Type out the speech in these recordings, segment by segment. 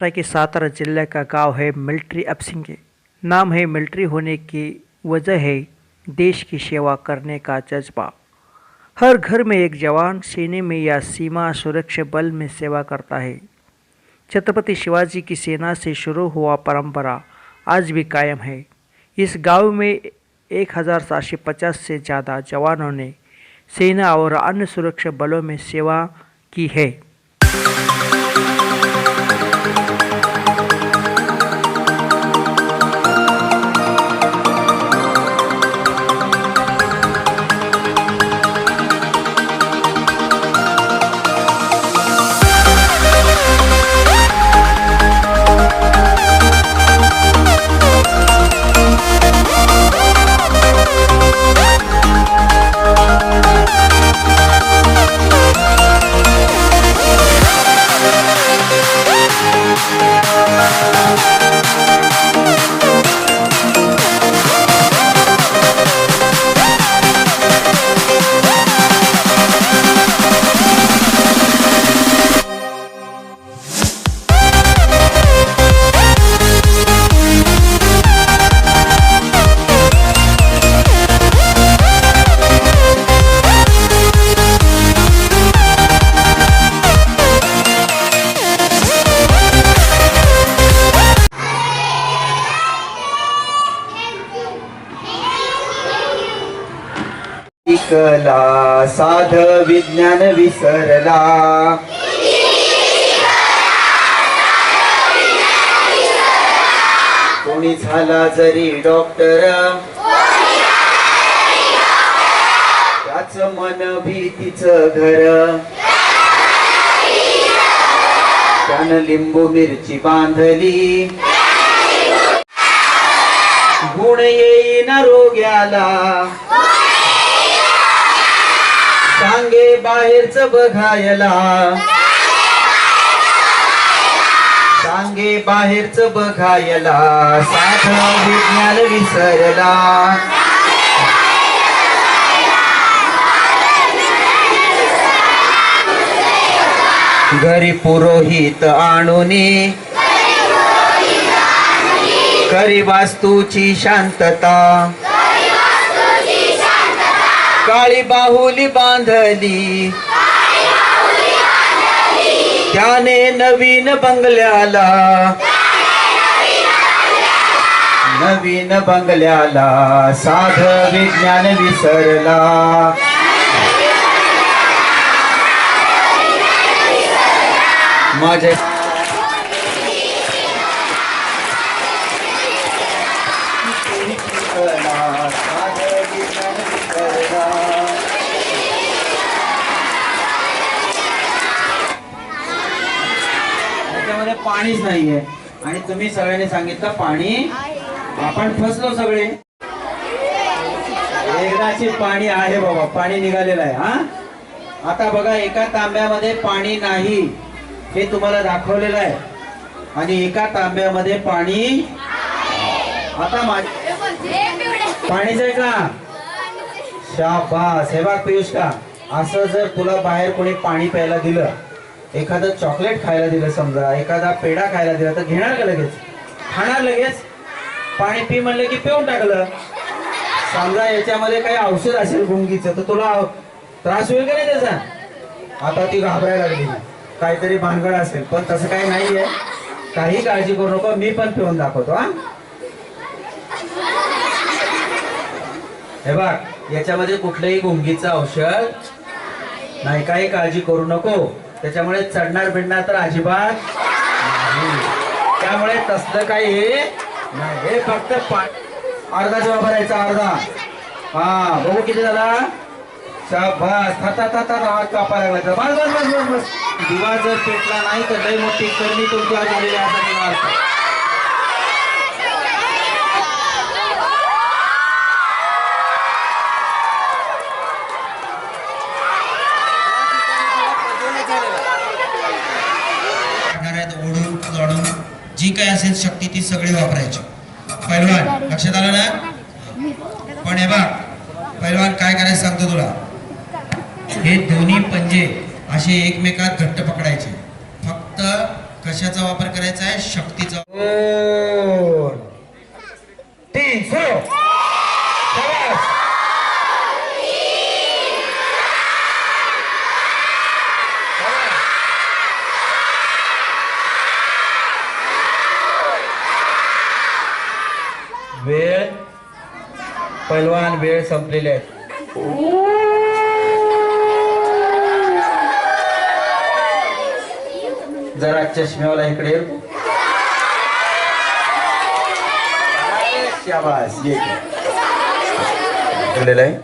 है कि सातारा ज़िले का गाँव है मिलिट्री। अपसिंगे नाम है मिलिट्री होने की वजह है देश की सेवा करने का जज्बा। हर घर में एक जवान, सेने में या सीमा सुरक्षा बल में सेवा करता है। छत्रपति शिवाजी की सेना से शुरू हुआ परंपरा आज भी कायम है। इस गाँव में एक हज़ार सात सौ पचास से ज़्यादा जवानों ने सेना और अन्य सुरक्षा बलों में सेवा की है। शिकला साध विज्ञान विसरला. कोणी झाला जरी डॉक्टर त्याच मन भीतीच घर. त्यानं लिंबू मिरची बांधली. गुण येईन रोग्याला. बाहेरच बघायला. सांगे बाहेरच बघायला. साध विज्ञान विसरला. घरी पुरोहित आणून करी वास्तूची शांतता. काळी बाहुली बांधली. त्याने नवीन बंगल्याला. नवीन बंगल्याला साध विज्ञान विसरला. माझ्या साध विज्ञान विसरला त्याच्यामध्ये पाणीच नाहीये. आणि तुम्ही सगळ्यांनी सांगितलं पाणी आपण फसलो सगळे. एकदाची पाणी आहे बाबा पाणी निघालेलं आहे हा? आता बघा एका तांब्यामध्ये पाणी नाही हे तुम्हाला दाखवलेलं आहे. आणि एका तांब्यामध्ये पाणी आता पाणीच आहे का? शाबास. हे बघ पियुष का असं जर तुला बाहेर कोणी पाणी प्यायला दिलं एखादं चॉकलेट खायला दिलं समजा एखादा पेढा खायला दिला तर घेणार का लगेच? खाणार लगेच. पाणी पी म्हणलं की पिऊन टाकलं. समजा याच्यामध्ये काही औषध असेल गुंगीचं तर तुला त्रास होईल का नाही त्याचा? आता ती घाबरायला लागली. काहीतरी भानगड असेल पण तसं काही नाहीये. काही काळजी करू नको मी पण पिऊन दाखवतो हा? हे बघ याच्यामध्ये कुठलंही गुंगीचं औषध नाही काही काळजी करू नको. त्याच्यामुळे चढणार बिडणार तर अजिबात नाही. त्यामुळे तसलं काही हे नाही. हे फक्त अर्धा जेव्हा भरायचा अर्धा. हा बघू किती झाला? शाबास. था था हात लागला. बस बस बस बस बस. दिवा जर पेटला नाही तर लई मोठी करणी तुमच्या झालेली आहे असा मला ओढून जोडून जी काही असेल शक्ती ती सगळी वापरायची. पैलवान लक्षात आलं ना? पण हे बघ पैलवान काय करायचं सांगतो तुला? हे दोन्ही पंजे असे एकमेकात घट्ट पकडायचे. फक्त कशाचा वापर करायचा आहे? शक्तीचा दोन तीन सुरू शाबास. वेळ पैलवान वेळ संपलेले आहेत. जरा चष्म्यावाला इकडे आहे.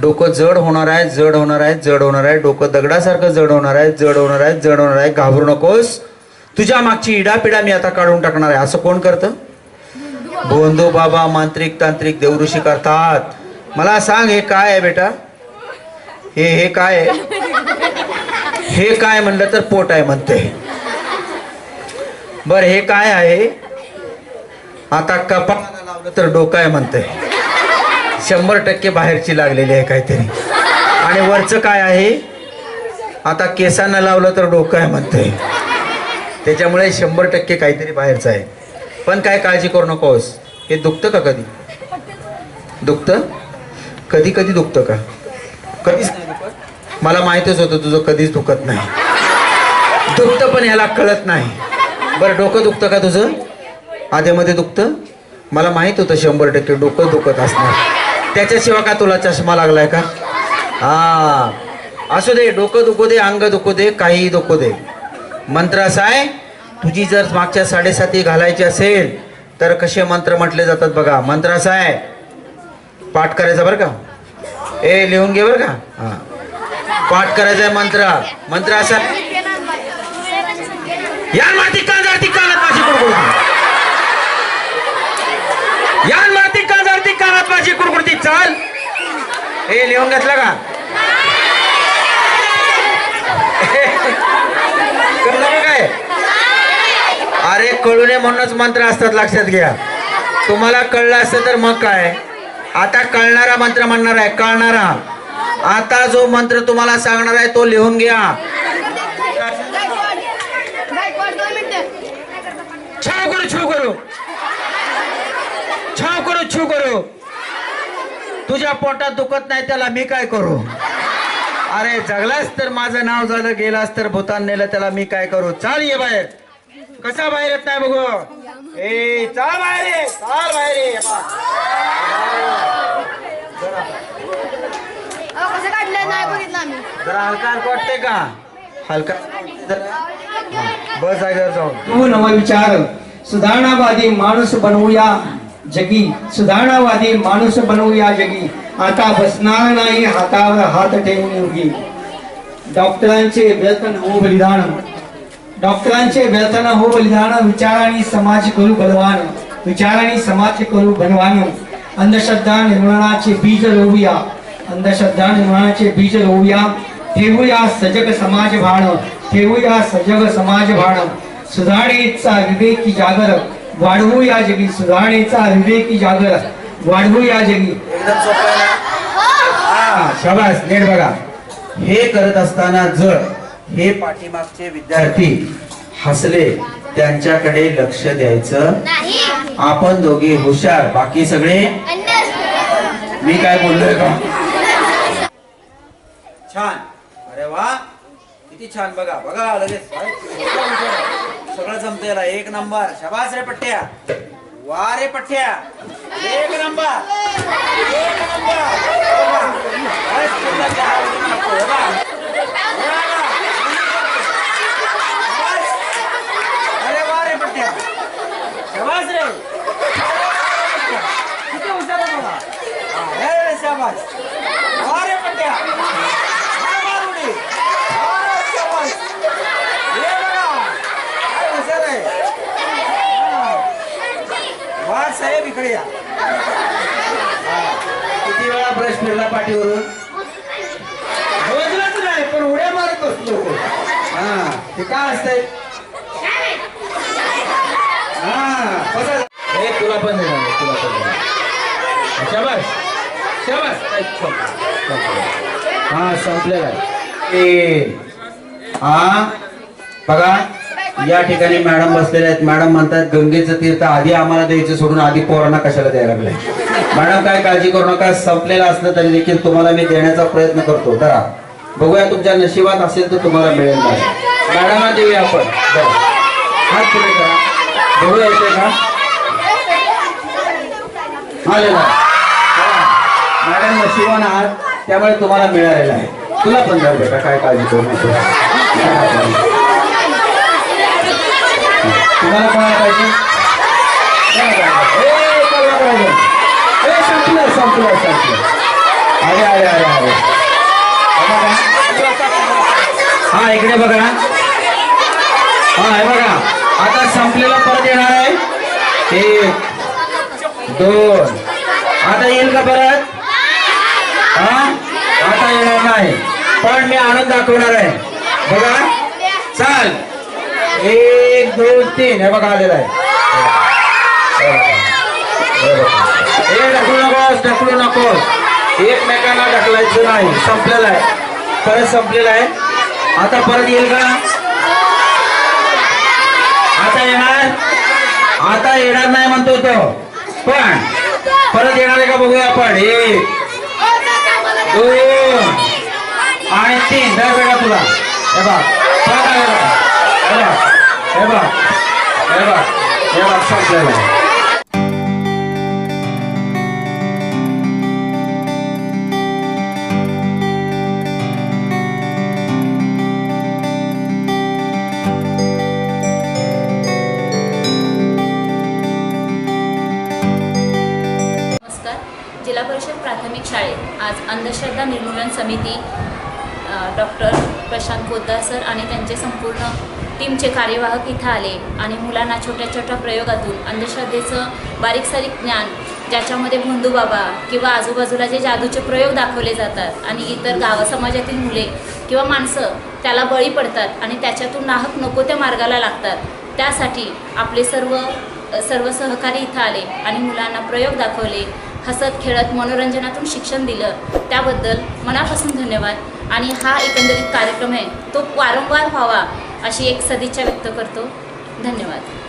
डोकं जड होणार आहे जड होणार आहे जड होणार आहे. डोकं दगडासारखं जड होणार आहे जड होणार आहे जड होणार आहे. घाबरू नकोस. तुझ्या मागची इडापिडा मी आता काढून टाकणार आहे. असं कोण करतं? बोंधू बाबा मांत्रिक तांत्रिक देवऋषी करतात. मला सांग हे काय आहे बेटा? हे हे काय आहे? हे काय म्हणलं तर पोट आहे म्हणते. बर हे काय आहे? आता कपाळाला लावलं तर डोकं आहे म्हणते. शंभर टक्के बाहेरची लागलेली आहे काहीतरी. आणि वरचं काय आहे? आता केसांना लावलं तर डोकं आहे म्हणते. त्याच्यामुळे शंभर टक्के काहीतरी बाहेरचं आहे. पण काय काळजी करू नकोस. हे दुखतं का कधी? दुखतं? कधी कधी दुखतं का? कधीच नाही दुखत. मला माहितच होतं तुझं कधीच दुखत नाही. दुखतं पण ह्याला कळत नाही. बरं डोकं दुखतं का तुझं? आधेमध्ये दुखतं? मला माहीत होतं शंभर टक्के डोकं दुखत असणार. त्याच्याशिवाय का तुला चष्मा लागलाय का? हा. असू दे डोकं दुखू दे अंग दुखू दे काहीही दुखू दे. मंत्र असा आहे तुझी जर मागच्या साडेसाती घालायची असेल तर कसे मंत्र म्हटले जातात बघा. मंत्र असा आहे पाठ करायचा बरं का? ए लिहून घे बरं का? हा. पाठ करायचा आहे मंत्र. मंत्र असा. यान माती का जाती कानात माझी कुरकुरती यान माती का जाती कानात माझी कुरकुरती चाल. हे लिहून घेतला का? कळलं का काय? अरे कळू नये म्हणूनच मंत्र असतात लक्षात घ्या. तुम्हाला कळलं असतं तर मग काय? आता कळणारा मंत्र म्हणणार आहे कळणारा. आता जो मंत्र तुम्हाला सांगणार आहे तो लिहून घ्या. छाव करू छू करू. छाव करू छू करू. तुझ्या पोटात दुखत नाही त्याला मी काय करू? अरे जगलास तर माझं नाव झालं गेलास तर भूतान नेलं त्याला मी काय करू? चाल ये बाहेर. कसा बाहेर येत नाही बघू? ए चाल बाहेर ये चाल बाहेर नाही बघितलं आम्ही. जरा हलका हलका वाटतंय का? हलका. जरा. हा, बस जाऊन. तू नवविचार सुधारणावादी माणूस बनवूया जगी. सुधारणावादी माणूस बनवूया जगी. आता बसणार नाही हातावर हात ठेवून योगी. डॉक्टरांचे वेतन हो बलिदान. डॉक्टरांचे वेतन हो बलिदान. विचारांनी समाज करू बलवान. विचारांनी समाज करू बलवान. अंधश्रद्धा निर्माणाचे बीज रोवूया. अंधश्रद्धा निर्माणाचे बीज रोवूया ठेवूया सजग समाज भाण ठेवूया सजग समाज भाण. सुधारणेचा विवेकी जागर वाढवूया जगी सुधारणेचा विवेकी जागर वाढवूया जगी. एकदम सोपं आहे ना? हा. शाबास नीट बघा. हे करत असताना जर हे पाठीमागचे विद्यार्थी हसले त्यांच्याकडे लक्ष द्यायचं. नाही. आपण दोघे हुशार. बाकी सगळे? मी काय बोललोय का? छान. अरे वा. किती छान बघा. बघा लगेच. सगळं जमते एक नंबर. शबास रे पठ्ठ्या. वा रे पठ्ठ्या. एक नंबर. एक नंबर. हो अरे वा रे पठ्ठ्या. शबास रे. किती हुशार शाबास वा रे पठ्ठ्या हा, मार उडी. वा रे शाबास. हे बघा. काय हुशार आहे हा. इकडे या. किती वेळा ब्रश फिरला पाठीवरून मोजलाच नाही पण उड्या मारत बसतो हा ते काय असतंय हा बसा. हे तुला पण आहे, तुला पण देणार. शाबास. हा संपलेला आहे. हा बघा या ठिकाणी मॅडम बसलेले आहेत. मॅडम म्हणतात गंगेचं तीर्थ आधी आम्हाला द्यायचं सोडून आधी पोरांना कशाला द्यायला लागले? मॅडम काय काळजी करू नका. संपलेलं असलं तरी देखील तुम्हाला मी देण्याचा प्रयत्न करतो. जरा बघूया तुमच्या नशिबात असेल तर तुम्हाला मिळेल नाही मॅडमला देऊया आपण. हात पुढे करा. बघूया येते का? आलेला. मॅडम नशिबान आहात त्यामुळे तुम्हाला मिळालेला आहे. तुला पण बेटा काय काळजी करू नको. तुम्हाला कोणाला पाहिजे संपलं संपलं संपलं. अरे अरे अरे अरे. हा इकडे बघा हा हे बघा. आता संपलेला परत येणार आहे. एक दोन. आता येईल का परत? हा? आता येणार नाही. पण मी आनंद दाखवणार आहे. बघा. चाल. एक दोन तीन. हे बघा आलेला आहे. हे ढकलू नकोस ढकलू नकोस. एकमेकांना ढकलायचं नाही. संपलेलं आहे. परत संपलेलं आहे. आता परत येईल का? आता येणार? आता येणार नाही म्हणतो तो. पण परत येणार आहे का बघूया आपण? एक दोन आणि तीन. दर वेळा तुला. हे बघ. परत आलेला हे बघ हे बघ हे बघ संपलेलं नमस्कार. जिल्हा परिषद प्राथमिक शाळेत आज अंधश्रद्धा निर्मूलन समिती डॉक्टर प्रशांत पोद्दार सर आणि त्यांचे संपूर्ण टीमचे कार्यवाहक इथं आले आणि मुलांना छोट्या छोट्या प्रयोगातून अंधश्रद्धेचं बारीक सारीक ज्ञान ज्याच्यामध्ये भोंदूबाबा किंवा आजूबाजूला जे जादूचे प्रयोग दाखवले जातात आणि इतर गाव समाजातील मुले किंवा माणसं त्याला बळी पडतात आणि त्याच्यातून नाहक नको त्या मार्गाला लागतात. त्यासाठी आपले सर्व सर्व सहकारी इथं आले आणि मुलांना प्रयोग दाखवले हसत खेळत मनोरंजनातून शिक्षण दिलं. त्याबद्दल मनापासून धन्यवाद. आणि हा एकंदरीत कार्यक्रम आहे. तो वारंवार व्हावा. अशी एक सदिच्छा व्यक्त करतो. धन्यवाद.